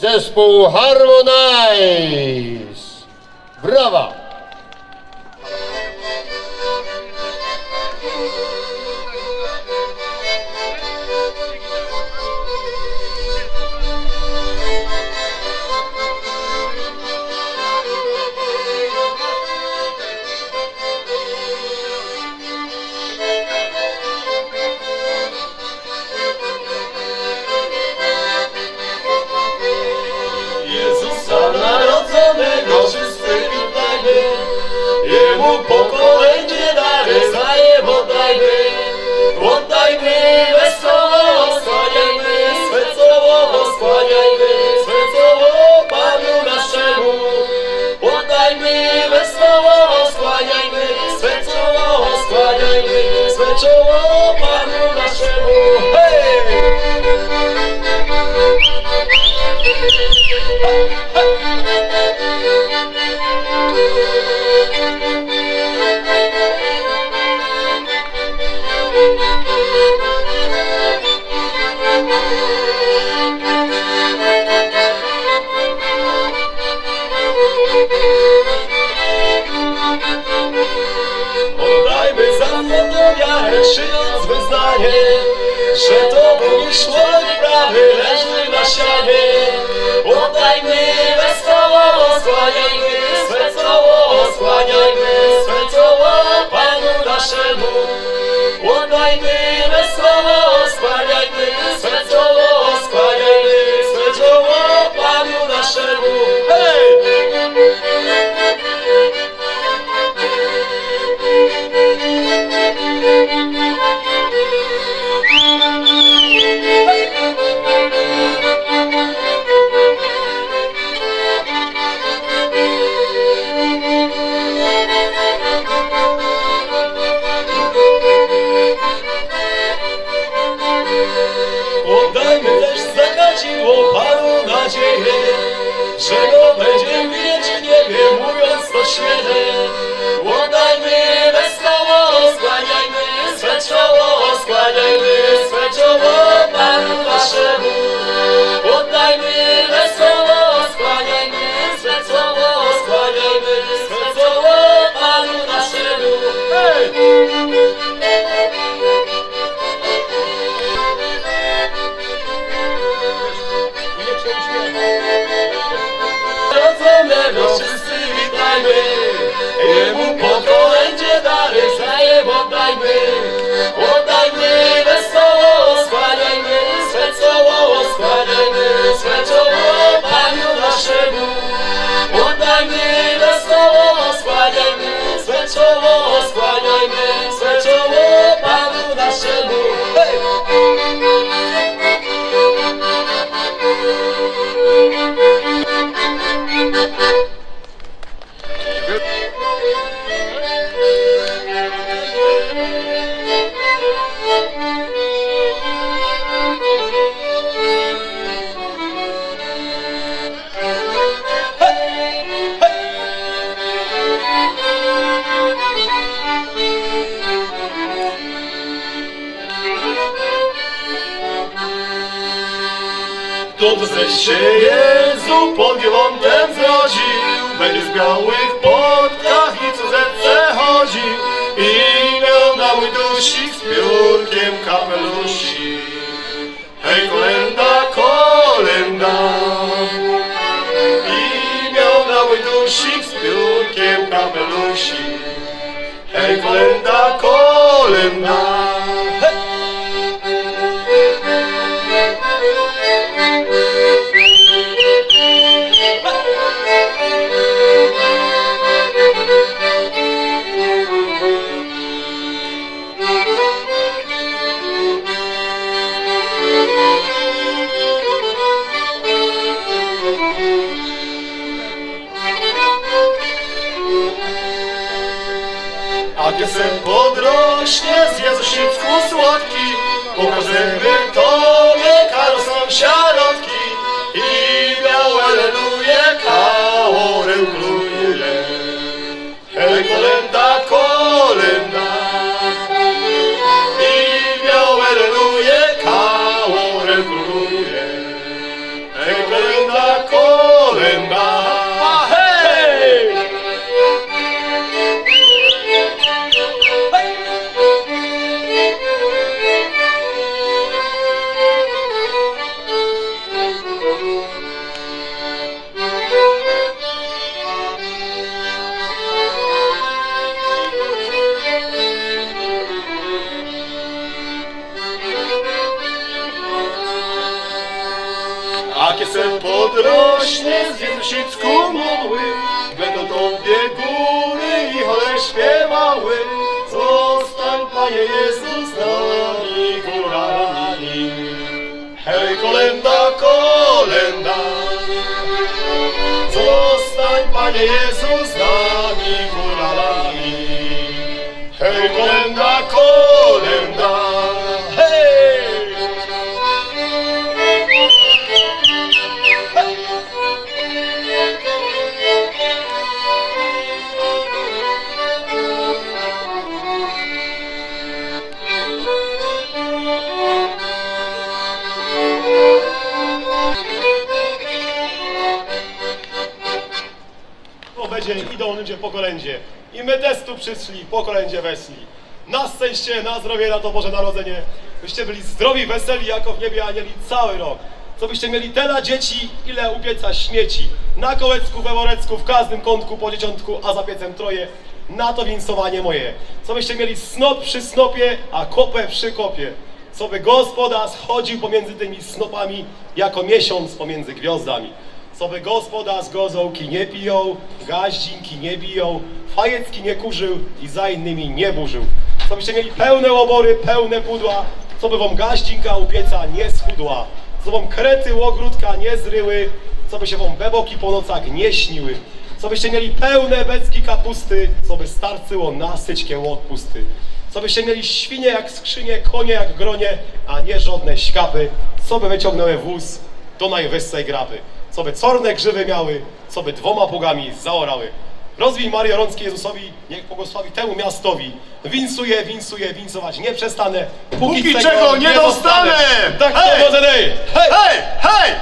zespół Harmonize. Brawa! Narodzonego wszyscy witajmy, Jemu pokolenie dary za Jego oddajmy. Oddajmy wesoło, skłaniajmy, swe czoło skłaniajmy, swe czoło Panu naszemu. Oddajmy wesoło, skłaniajmy, swe czoło skłaniajmy, swe czoło Panu naszemu. Hej! Oddajmy za to wiarę, szyjąc wyznanie, że to Bóg człowiek prawy leży na sianie. Oddajmy wesoło, skłaniajmy, swe czoło skłaniajmy, swe czoło Panu naszemu. Oddajmy wesoło, skłaniajmy, swe Dobrze się Jezu pod wielątem zrodził, będzie w białych podkach i cudzetce chodził i miał na mój dusik z piórkiem kapelusi. Hej kolenda, kolenda i miał na mój dusik z piórkiem kapelusi. Hej kolenda, kolenda hej! A podrośnie z Jezusicku słodki. Pokażemy Sen podrośnie z Jezusicku modły, będą Tobie góry i chole śpiewały. Zostań, Panie Jezus, z nami górami. Hej, kolenda, kolenda. Zostań, Panie Jezus, z nami górami. Hej, kolenda, kolenda. Będzie po kolędzie. I my też tu przyszli, po kolędzie weszli. Na szczęście, na zdrowie, na to Boże Narodzenie. Byście byli zdrowi, weseli, jako w niebie anieli cały rok. Co byście mieli tyle dzieci, ile u pieca śmieci. Na kołecku, we worecku, w każdym kątku po dzieciątku, a za piecem troje. Na to winsowanie moje. Co byście mieli snop przy snopie, a kopę przy kopie. Co by gospodarz chodził pomiędzy tymi snopami, jako miesiąc pomiędzy gwiazdami. Co by gospodarz gozołki nie piją, gaździnki nie biją, fajecki nie kurzył i za innymi nie burzył. Co byście mieli pełne łobory, pełne pudła, co by wam gaździnka u pieca nie schudła, co wam krety łogródka nie zryły, co by się wam beboki po nocach nie śniły, co byście mieli pełne becki kapusty, co by starcyło nasyćkie łodpusty. Co byście mieli świnie jak skrzynie, konie jak gronie, a nie żadne śkapy, co by wyciągnęły wóz do najwyższej graby. Co by corne grzywy miały, co by dwoma pługami zaorały. Rozwij Mario Rącki Jezusowi, niech błogosławi temu miastowi. Winsuje, winsuje, winsować nie przestanę, Póki czego nie dostanę! Tak to może! Hej! Hej, hej!